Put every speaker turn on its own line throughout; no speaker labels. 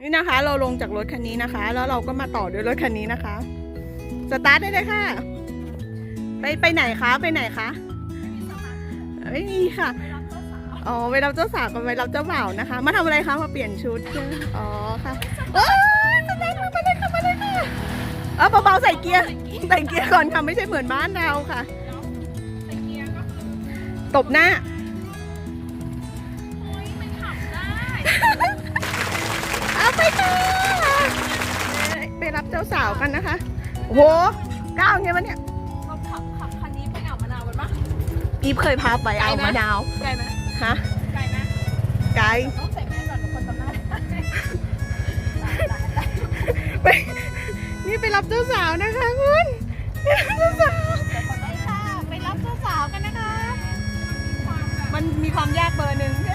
นี่นะคะ เราลงจากรถคันนี้นะคะ แล้วเราก็มาต่อด้วยรถคันนี้นะคะสตาร์ทได้เลยค่ะ ไปไปไหนคะไปไหนคะไม่มีค่ะอ๋อไปรับเจ้าสาวกับไปรับเจ้าบ่าวนะคะ มาทำอะไรคะมาเปลี่ยนชุดอ๋อค่ะเอ้ยสตาร์ทมาเลยค่ะมาเลยค่ะเออเบาๆใส่เกียร์ใส่เกียร์ก่อนค่ะไม่ใช่เหมือนบ้านเราค่ะ
ใส่เกียร์ก็คือ
ตบหน้า เจ้าสาวกันนะคะ โอ้โหก้าวไงวะเนี่ย
เราขับขับคันนี้ไปอ่าวมะนาวกันปะ
อีฟเคยพาไปเอามะนาว
ไกลไหม
ฮะ
ไกลไหม
ไกล
ต้องใส่แม่ก่อนทุกคนจำได้
ไปนี่ไปรับเจ้าสาวนะคะคุณไปรับเจ้าสาว
ได้ค่ะไปรับเจ้าสาวกันนะคะ
มันมีความยากเบอร์หนึ่งเพื่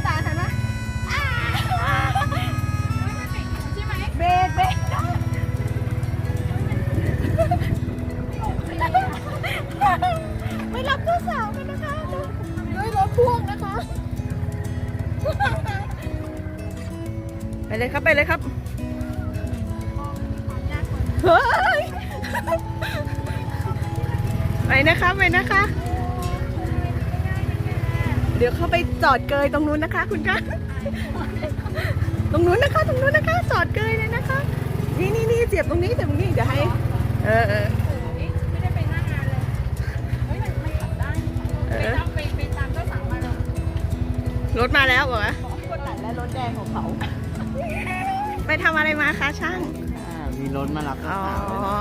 ไปเลยครับไปเลยครับเฮ้ยไปนะคะไปนะคะ เดี๋ยวเข้าไปจอดเกยตรงนู้นนะคะ คุณคะตรงนู้นนะคะตรงนู้นนะคะจอดเกยเลยนะคะ นี่นี่นี่เสียบตรงนี้เสียบตรงนี้เดี๋ยวให้ เออเออ
ไม่ได้ไปหน้างานเลยเฮ้ยมันมันขับได้
เอ
ไป
อ
ตามไปไปตามเจ้าสาวมาเลย
รถมาแล้วเหรอ
บอกให้คนตัดและรถแดงของเขา
ไปทำอะไรมาคะช่าง
อ่ามีรถมารับ
อ๋
เจ้า
อ
สาวด้วยนะ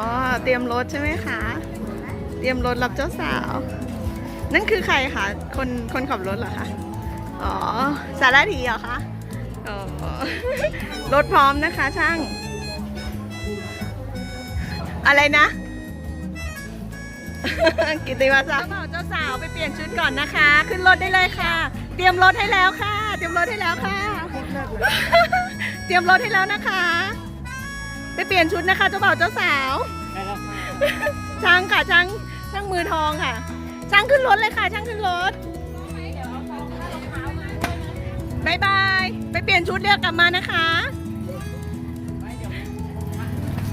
เตรียมรถใช่ไหมคะ เตรียมรถรับเจ้าสาว นั่นคือใครคะ คนคนขับรถเหรอคะ อ๋อ สารถีเหรอคะ อ๋อ รถพร้อมนะคะช่าง อะไรนะ กิติมาศักดิ์เจ้าสาวไปเปลี่ยนชุดก่อนนะคะ ขึ้นรถได้เลยค่ะ เตรียมรถให้แล้วค่ะ เตรียมรถให้แล้วค่ะเตรียมรถให้แล้วนะคะ ไปเปลี่ยนชุดนะคะเจ้าบ่าวเจ้าสาว ช่างค่ะช่างช่างมือทองค่ะ ช่างขึ้นรถเลยค่ะ ช่างขึ้นรถบายบาย ไปเปลี่ยนชุดเรียกกลับมานะคะ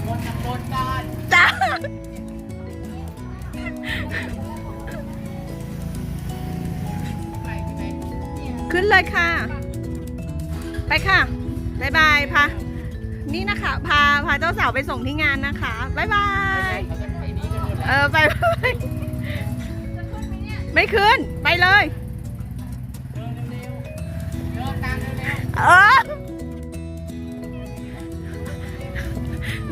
คนตะโกนก่อน
จ้าขึ้นเลยค่ะ ไปค่ะ บายบายพานี่นะคะพาพาเจ้าสาวไปส่งที่งานนะคะบายบาย
เขาจะไปนี้กันหมดแล้ว
เออไปไปไม่ขึ้น ไปเลย
เดินเร็วๆเดินตามเร็ว
เออ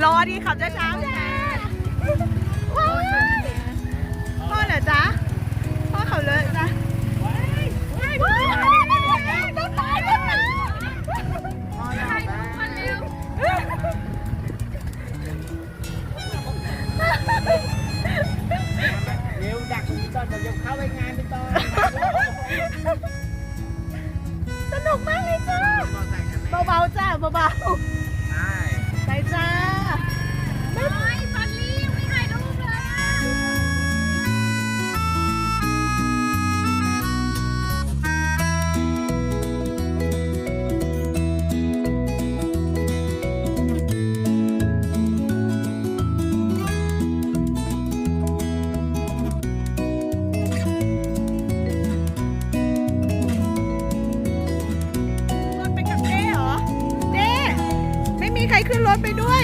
รอดีขับช้าๆ อ
น
บอกยกเข้าไปงานไปต่อ
ขึ้นรถไปด้วย